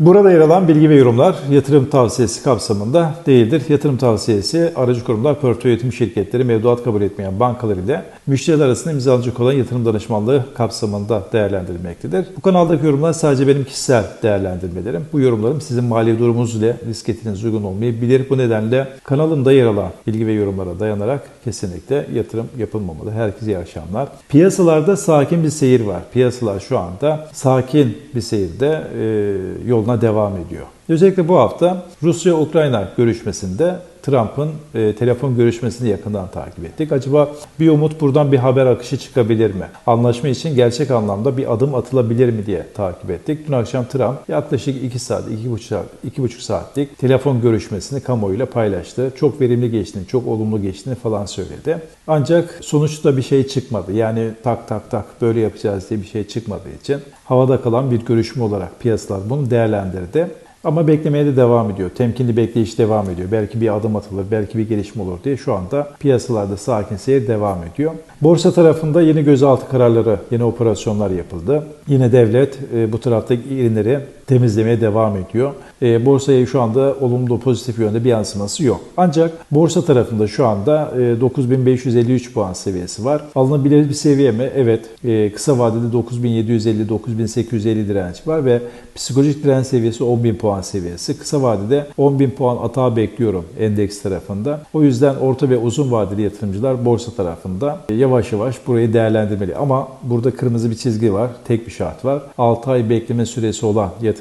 Burada yer alan bilgi ve yorumlar yatırım tavsiyesi kapsamında değildir. Yatırım tavsiyesi aracı kurumlar, portföy yönetim şirketleri, mevduat kabul etmeyen bankalar ile müşteriler arasında imzalanacak olan yatırım danışmanlığı kapsamında değerlendirilmektedir. Bu kanaldaki yorumlar sadece benim kişisel değerlendirmelerim. Bu yorumlarım sizin mali durumunuz ile risk etiniz uygun olmayabilir. Bu nedenle kanalımda yer alan bilgi ve yorumlara dayanarak kesinlikle yatırım yapılmamalı. Herkese iyi akşamlar. Piyasalarda sakin bir seyir var. Piyasalar şu anda sakin bir seyirde e, yoluna devam ediyor. Özellikle bu hafta Rusya-Ukrayna görüşmesinde Trump'ın e, telefon görüşmesini yakından takip ettik. Acaba bir umut buradan bir haber akışı çıkabilir mi? Anlaşma için gerçek anlamda bir adım atılabilir mi diye takip ettik. Dün akşam Trump yaklaşık 2 saat, 2,5 saat, 2,5 saatlik telefon görüşmesini kamuoyuyla paylaştı. Çok verimli geçtiğini, çok olumlu geçtiğini falan söyledi. Ancak sonuçta bir şey çıkmadı. Yani tak tak tak böyle yapacağız diye bir şey çıkmadığı için havada kalan bir görüşme olarak piyasalar bunu değerlendirdi. Ama beklemeye de devam ediyor. Temkinli bekleyiş devam ediyor. Belki bir adım atılır, belki bir gelişme olur diye şu anda piyasalarda sakin seyir devam ediyor. Borsa tarafında yeni gözaltı kararları, yeni operasyonlar yapıldı. Yine devlet e, bu taraftaki ürünleri temizlemeye devam ediyor. E, borsaya şu anda olumlu pozitif yönde bir yansıması yok. Ancak borsa tarafında şu anda e, 9553 puan seviyesi var. Alınabilir bir seviye mi? Evet. E, kısa vadede 9750-9850 direnç var ve psikolojik direnç seviyesi 10.000 puan seviyesi. Kısa vadede 10.000 puan atağı bekliyorum endeks tarafında. O yüzden orta ve uzun vadeli yatırımcılar borsa tarafında e, yavaş yavaş burayı değerlendirmeli. Ama burada kırmızı bir çizgi var. Tek bir şart var. 6 ay bekleme süresi olan yatırımcılar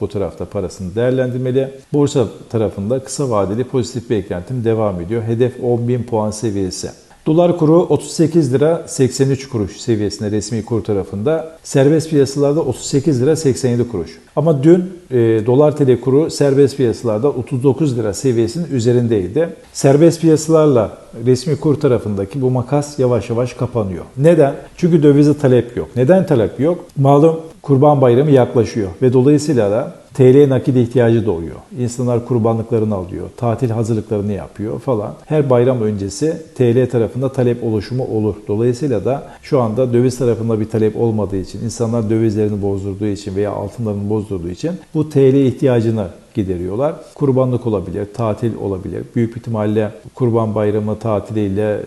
bu tarafta parasını değerlendirmeli. Borsa tarafında kısa vadeli pozitif beklentim devam ediyor. Hedef 10.000 puan seviyesi. Dolar kuru 38 lira 83 kuruş seviyesinde resmi kur tarafında. Serbest piyasalarda 38 lira 87 kuruş. Ama dün e, dolar TL kuru serbest piyasalarda 39 lira seviyesinin üzerindeydi. Serbest piyasalarla resmi kur tarafındaki bu makas yavaş yavaş kapanıyor. Neden? Çünkü dövize talep yok. Neden talep yok? Malum Kurban Bayramı yaklaşıyor ve dolayısıyla da TL nakit ihtiyacı doğuyor. İnsanlar kurbanlıklarını alıyor, tatil hazırlıklarını yapıyor falan. Her bayram öncesi TL tarafında talep oluşumu olur. Dolayısıyla da şu anda döviz tarafında bir talep olmadığı için, insanlar dövizlerini bozdurduğu için veya altınlarını bozdurduğu için bu TL ihtiyacını gideriyorlar. Kurbanlık olabilir, tatil olabilir. Büyük ihtimalle Kurban Bayramı tatiliyle e,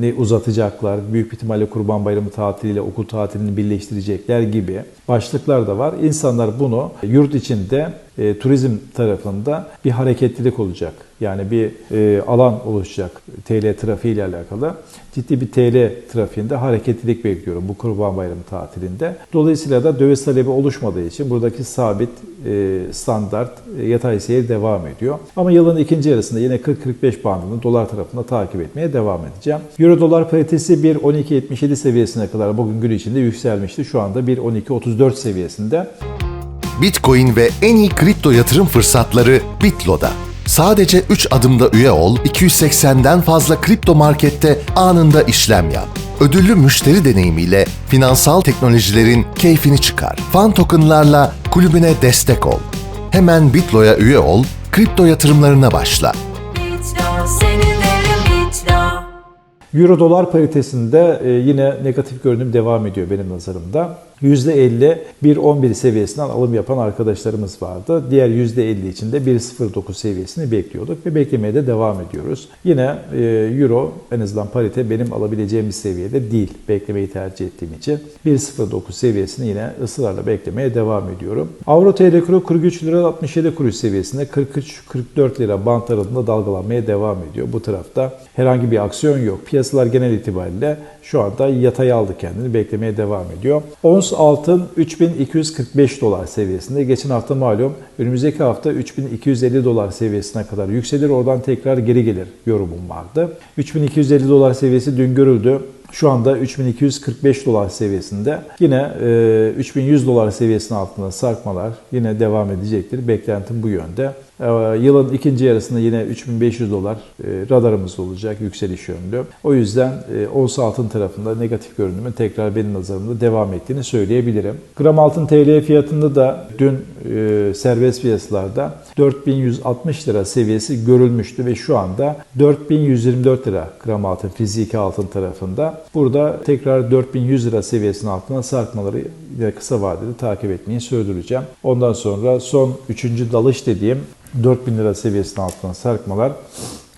ne uzatacaklar, büyük ihtimalle Kurban Bayramı tatiliyle okul tatilini birleştirecekler gibi başlıklar da var. İnsanlar bunu yurt içinde e, turizm tarafında bir hareketlilik olacak. Yani bir e, alan oluşacak TL trafiği ile alakalı. Ciddi bir TL trafiğinde hareketlilik bekliyorum bu Kurban Bayramı tatilinde. Dolayısıyla da döviz talebi oluşmadığı için buradaki sabit e, standart e, yatay seyir devam ediyor. Ama yılın ikinci yarısında yine 40-45 bandını dolar tarafında takip etmeye devam edeceğim. Euro dolar paritesi 1.1277 seviyesine kadar bugün gün içinde yükselmişti. Şu anda 1.1234 seviyesinde. Bitcoin ve en iyi kripto yatırım fırsatları Bitlo'da. Sadece 3 adımda üye ol, 280'den fazla kripto markette anında işlem yap. Ödüllü müşteri deneyimiyle finansal teknolojilerin keyfini çıkar. Fan tokenlarla kulübüne destek ol. Hemen Bitlo'ya üye ol, kripto yatırımlarına başla. Euro dolar paritesinde e, yine negatif görünüm devam ediyor benim nazarımda. %50 1.11 seviyesinden alım yapan arkadaşlarımız vardı. Diğer %50 için de 1.09 seviyesini bekliyorduk ve beklemeye de devam ediyoruz. Yine e, Euro en azından parite benim alabileceğim bir seviyede değil. Beklemeyi tercih ettiğim için 1.09 seviyesini yine ısrarla beklemeye devam ediyorum. Avro TL kuru 43 lira 67 kuruş seviyesinde 43-44 lira bant aralığında dalgalanmaya devam ediyor. Bu tarafta herhangi bir aksiyon yok. Piyasalar genel itibariyle şu anda yataya aldı kendini beklemeye devam ediyor. Ons altın 3245 dolar seviyesinde. Geçen hafta malum önümüzdeki hafta 3250 dolar seviyesine kadar yükselir. Oradan tekrar geri gelir yorumum vardı. 3250 dolar seviyesi dün görüldü. Şu anda 3245 dolar seviyesinde. Yine e, 3100 dolar seviyesinin altında sarkmalar yine devam edecektir. Beklentim bu yönde. E, Yılın ikinci yarısında yine 3500 dolar e, radarımız olacak yükseliş yönlü. O yüzden e, ons altın tarafında negatif görünümün tekrar benim nazarımda devam ettiğini söyleyebilirim. Gram altın TL fiyatında da dün e, serbest piyasalarda 4160 lira seviyesi görülmüştü ve şu anda 4124 lira gram altın fiziki altın tarafında. Burada tekrar 4100 lira seviyesinin altına sarkmaları yine kısa vadede takip etmeyi sürdüreceğim. Ondan sonra son 3. dalış dediğim 4000 lira seviyesinin altına sarkmalar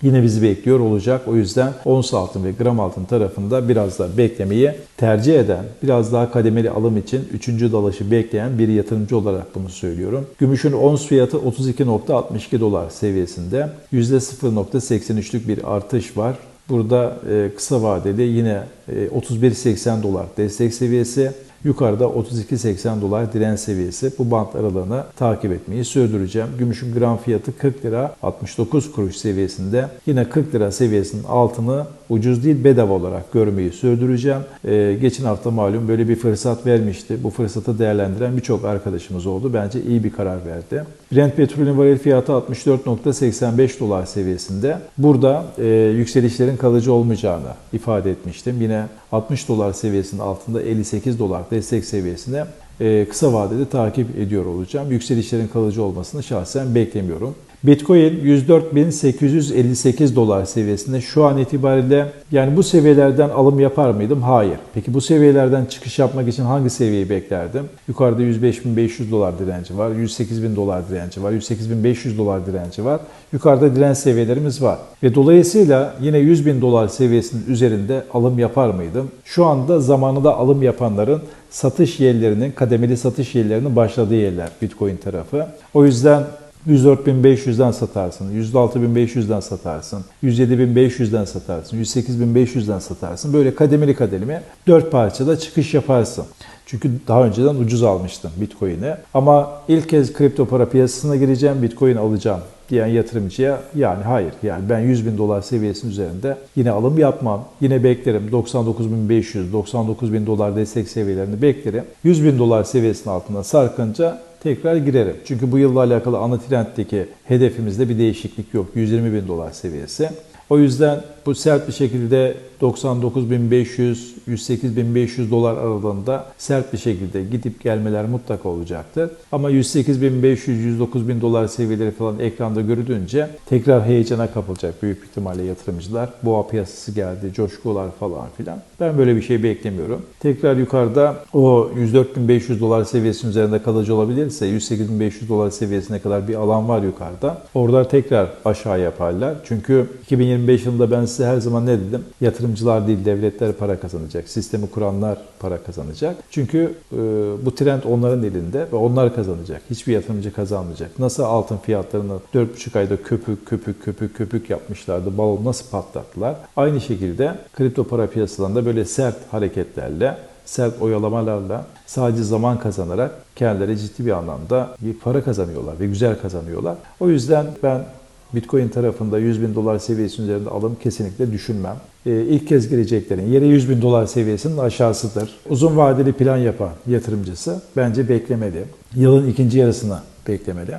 yine bizi bekliyor olacak. O yüzden ons altın ve gram altın tarafında biraz daha beklemeyi tercih eden, biraz daha kademeli alım için 3. dalışı bekleyen bir yatırımcı olarak bunu söylüyorum. Gümüşün ons fiyatı 32.62 dolar seviyesinde. %0.83'lük bir artış var. Burada e, kısa vadeli yine e, 31.80 dolar destek seviyesi. Yukarıda 32.80 dolar direnç seviyesi. Bu bant aralığını takip etmeyi sürdüreceğim. Gümüşün gram fiyatı 40 lira 69 kuruş seviyesinde. Yine 40 lira seviyesinin altını ucuz değil bedava olarak görmeyi sürdüreceğim. Ee, geçen hafta malum böyle bir fırsat vermişti. Bu fırsatı değerlendiren birçok arkadaşımız oldu. Bence iyi bir karar verdi. Brent petrolün varil fiyatı 64.85 dolar seviyesinde. Burada e, yükselişlerin kalıcı olmayacağını ifade etmiştim. Yine 60 dolar seviyesinin altında 58 dolar destek seviyesinde e, kısa vadede takip ediyor olacağım. Yükselişlerin kalıcı olmasını şahsen beklemiyorum. Bitcoin 104.858 dolar seviyesinde şu an itibariyle yani bu seviyelerden alım yapar mıydım? Hayır. Peki bu seviyelerden çıkış yapmak için hangi seviyeyi beklerdim? Yukarıda 105.500 dolar direnci var, 108.000 dolar direnci var, 108.500 dolar direnci var. Yukarıda direnç seviyelerimiz var. Ve dolayısıyla yine 100.000 dolar seviyesinin üzerinde alım yapar mıydım? Şu anda zamanında alım yapanların satış yerlerinin, kademeli satış yerlerinin başladığı yerler Bitcoin tarafı. O yüzden 104.500'den satarsın, 106.500'den satarsın, 107.500'den satarsın, 108.500'den satarsın. Böyle kademeli kademeli 4 parçada çıkış yaparsın. Çünkü daha önceden ucuz almıştım Bitcoin'i. Ama ilk kez kripto para piyasasına gireceğim, Bitcoin alacağım diyen yatırımcıya yani hayır yani ben 100 bin dolar seviyesinin üzerinde yine alım yapmam. Yine beklerim 99.500, 99.000 dolar destek seviyelerini beklerim. 100 bin dolar seviyesinin altına sarkınca tekrar girerim. Çünkü bu yılla alakalı ana trenddeki hedefimizde bir değişiklik yok. 120 bin dolar seviyesi. O yüzden bu sert bir şekilde 99.500, 108.500 dolar aralığında sert bir şekilde gidip gelmeler mutlaka olacaktır. Ama 108.500, 109.000 dolar seviyeleri falan ekranda görülünce tekrar heyecana kapılacak büyük ihtimalle yatırımcılar. Boğa piyasası geldi, coşkular falan filan. Ben böyle bir şey beklemiyorum. Tekrar yukarıda o 104.500 dolar seviyesinin üzerinde kalıcı olabilirse 108.500 dolar seviyesine kadar bir alan var yukarıda. Oralar tekrar aşağı yaparlar. Çünkü 2025 yılında ben size her zaman ne dedim? Yatırımcılar değil devletler para kazanacak. Sistemi kuranlar para kazanacak. Çünkü e, bu trend onların elinde ve onlar kazanacak. Hiçbir yatırımcı kazanmayacak. Nasıl altın fiyatlarını 4,5 ayda köpük köpük köpük köpük yapmışlardı. Balon nasıl patlattılar? Aynı şekilde kripto para piyasalarında böyle sert hareketlerle sert oyalamalarla sadece zaman kazanarak kendileri ciddi bir anlamda bir para kazanıyorlar ve güzel kazanıyorlar. O yüzden ben Bitcoin tarafında 100 bin dolar seviyesinin üzerinde alım kesinlikle düşünmem. Ee, ilk kez gireceklerin yeri 100 bin dolar seviyesinin aşağısıdır. Uzun vadeli plan yapan yatırımcısı bence beklemeli. Yılın ikinci yarısını beklemeli.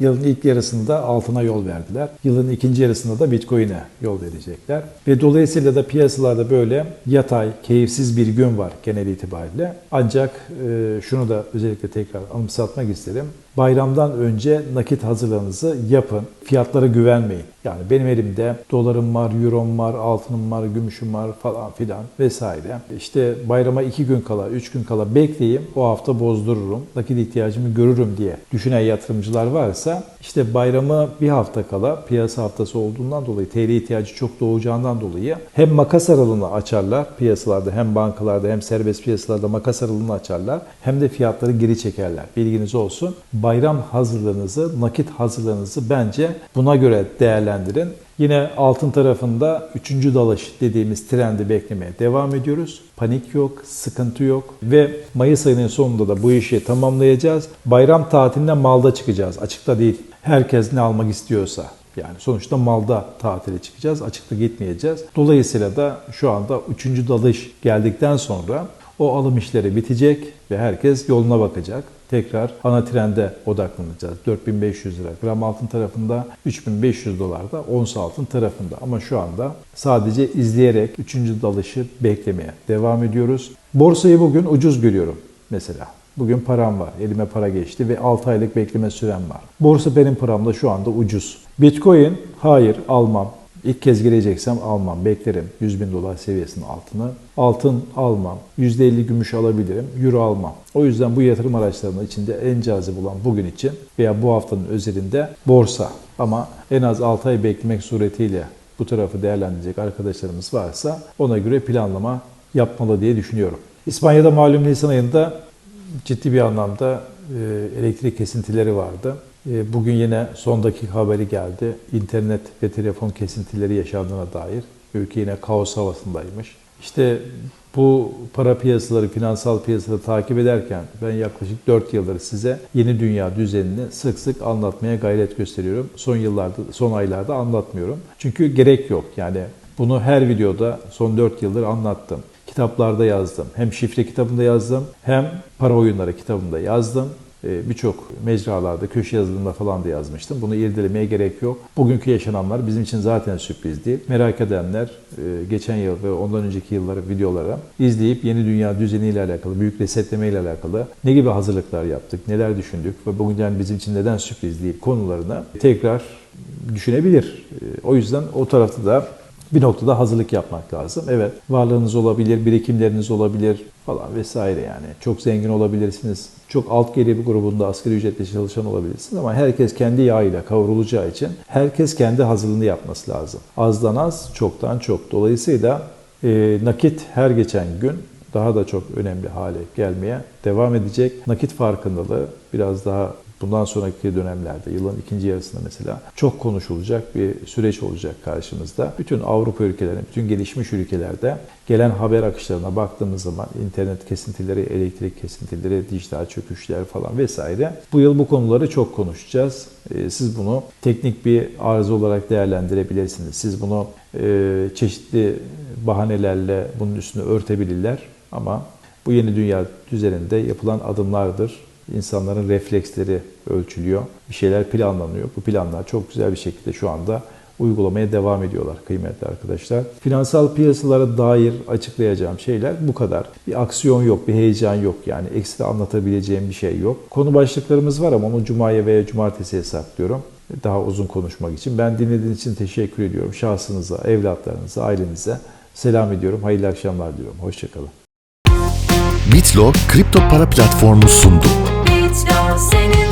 Yılın ilk yarısında altına yol verdiler. Yılın ikinci yarısında da Bitcoin'e yol verecekler. Ve dolayısıyla da piyasalarda böyle yatay, keyifsiz bir gün var genel itibariyle. Ancak e, şunu da özellikle tekrar anımsatmak isterim. Bayramdan önce nakit hazırlığınızı yapın. Fiyatlara güvenmeyin. Yani benim elimde dolarım var, eurom var, altınım var, gümüşüm var falan filan vesaire. İşte bayrama iki gün kala, üç gün kala bekleyeyim. O hafta bozdururum. Nakit ihtiyacımı görürüm diye düşünen yatırımcılar varsa işte bayramı bir hafta kala piyasa haftası olduğundan dolayı TL ihtiyacı çok doğacağından dolayı hem makas aralığını açarlar piyasalarda hem bankalarda hem serbest piyasalarda makas aralığını açarlar hem de fiyatları geri çekerler. Bilginiz olsun. Bayram hazırlığınızı, nakit hazırlığınızı bence buna göre değerlendirin. Yine altın tarafında 3. dalış dediğimiz trendi beklemeye devam ediyoruz. Panik yok, sıkıntı yok ve Mayıs ayının sonunda da bu işi tamamlayacağız. Bayram tatiline malda çıkacağız. Açıkta değil. Herkes ne almak istiyorsa. Yani sonuçta malda tatile çıkacağız, açıkta gitmeyeceğiz. Dolayısıyla da şu anda üçüncü dalış geldikten sonra o alım işleri bitecek ve herkes yoluna bakacak. Tekrar ana trende odaklanacağız. 4500 lira gram altın tarafında, 3500 dolar da ons altın tarafında. Ama şu anda sadece izleyerek üçüncü dalışı beklemeye devam ediyoruz. Borsayı bugün ucuz görüyorum mesela. Bugün param var, elime para geçti ve 6 aylık bekleme sürem var. Borsa benim paramda şu anda ucuz. Bitcoin, hayır almam. İlk kez gireceksem almam, beklerim 100 bin dolar seviyesinin altını. Altın almam, %50 gümüş alabilirim, euro almam. O yüzden bu yatırım araçlarının içinde en cazip olan bugün için veya bu haftanın özelinde borsa. Ama en az 6 ay beklemek suretiyle bu tarafı değerlendirecek arkadaşlarımız varsa ona göre planlama yapmalı diye düşünüyorum. İspanya'da malum Nisan ayında ciddi bir anlamda e, elektrik kesintileri vardı. E, Bugün yine son dakika haberi geldi. İnternet ve telefon kesintileri yaşandığına dair. Ülke yine kaos havasındaymış. İşte bu para piyasaları, finansal piyasaları takip ederken ben yaklaşık 4 yıldır size yeni dünya düzenini sık sık anlatmaya gayret gösteriyorum. Son yıllarda, son aylarda anlatmıyorum. Çünkü gerek yok. Yani bunu her videoda son 4 yıldır anlattım kitaplarda yazdım. Hem şifre kitabında yazdım hem para oyunları kitabında yazdım. Ee, Birçok mecralarda, köşe yazılarında falan da yazmıştım. Bunu irdelemeye gerek yok. Bugünkü yaşananlar bizim için zaten sürpriz değil. Merak edenler e, geçen yıl ve ondan önceki yılları videolara izleyip yeni dünya düzeniyle alakalı, büyük resetleme ile alakalı ne gibi hazırlıklar yaptık, neler düşündük ve bugün yani bizim için neden sürpriz değil konularını tekrar düşünebilir. E, O yüzden o tarafta da bir noktada hazırlık yapmak lazım. Evet varlığınız olabilir, birikimleriniz olabilir falan vesaire yani. Çok zengin olabilirsiniz. Çok alt gelir bir grubunda asgari ücretle çalışan olabilirsiniz ama herkes kendi yağıyla kavrulacağı için herkes kendi hazırlığını yapması lazım. Azdan az, çoktan çok. Dolayısıyla e, nakit her geçen gün daha da çok önemli hale gelmeye devam edecek. Nakit farkındalığı biraz daha bundan sonraki dönemlerde, yılın ikinci yarısında mesela çok konuşulacak bir süreç olacak karşımızda. Bütün Avrupa ülkelerinde, bütün gelişmiş ülkelerde gelen haber akışlarına baktığımız zaman internet kesintileri, elektrik kesintileri, dijital çöküşler falan vesaire. Bu yıl bu konuları çok konuşacağız. Ee, Siz bunu teknik bir arıza olarak değerlendirebilirsiniz. Siz bunu e, çeşitli bahanelerle bunun üstünü örtebilirler ama bu yeni dünya düzeninde yapılan adımlardır. İnsanların refleksleri ölçülüyor. Bir şeyler planlanıyor. Bu planlar çok güzel bir şekilde şu anda uygulamaya devam ediyorlar kıymetli arkadaşlar. Finansal piyasalara dair açıklayacağım şeyler bu kadar. Bir aksiyon yok, bir heyecan yok yani ekstra anlatabileceğim bir şey yok. Konu başlıklarımız var ama onu cumaya veya cumartesiye saklıyorum. Daha uzun konuşmak için. Ben dinlediğiniz için teşekkür ediyorum. Şahsınıza, evlatlarınıza, ailenize selam ediyorum. Hayırlı akşamlar diliyorum. Hoşçakalın. Bitlo kripto para platformu sundu. Senin